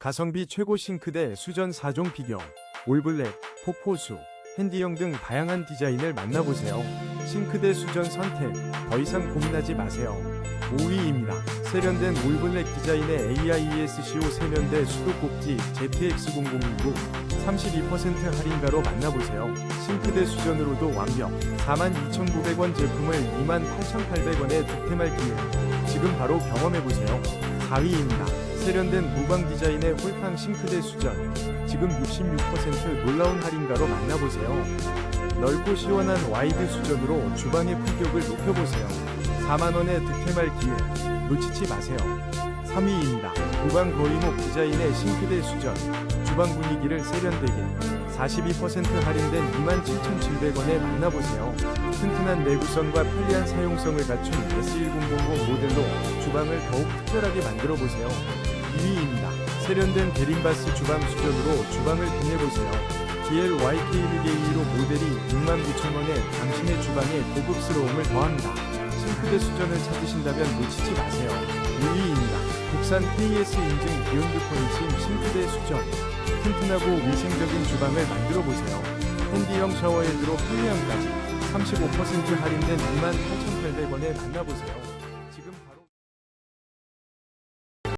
가성비 최고 싱크대 수전 4종 비교, 올블랙, 폭포수, 핸디형 등 다양한 디자인을 만나보세요. 싱크대 수전 선택, 더 이상 고민하지 마세요. 5위입니다. 세련된 올블랙 디자인의 AIESCO 세면대 수도꼭지 ZX0029 32% 할인가로 만나보세요. 싱크대 수전으로도 완벽. 42,900원 제품을 28,800원에 득템할 기회. 지금 바로 경험해보세요. 4위입니다. 세련된 무광 디자인의 홀팡 싱크대 수전. 지금 66% 놀라운 할인가로 만나보세요. 넓고 시원한 와이드 수전으로 주방의 품격을 높여보세요. 4만원에 득템할 기회. 놓치지 마세요. 3위입니다. 무광 거위목 디자인의 싱크대 수전. 주방 분위기를 세련되게 42% 할인된 27,700원에 만나보세요. 튼튼한 내구성과 편리한 사용성을 갖춘 S1000 모델로 주방을 더욱 특별하게 만들어 보세요. 2위입니다. 세련된 베린바스 주방 수전으로 주방을 빛내보세요. DLYK1로 모델이 69,000원에 당신의 주방에 고급스러움을 더합니다. 싱크대 수전을 찾으신다면 놓치지 마세요. 1위입니다. 국산 KS 인증 비욘드 포니심 싱크대 수전. 튼튼하고 위생적인 주방을 만들어 보세요. 핸디형 샤워헤드로 편리함까지 35% 할인된 28,800원에 만나보세요.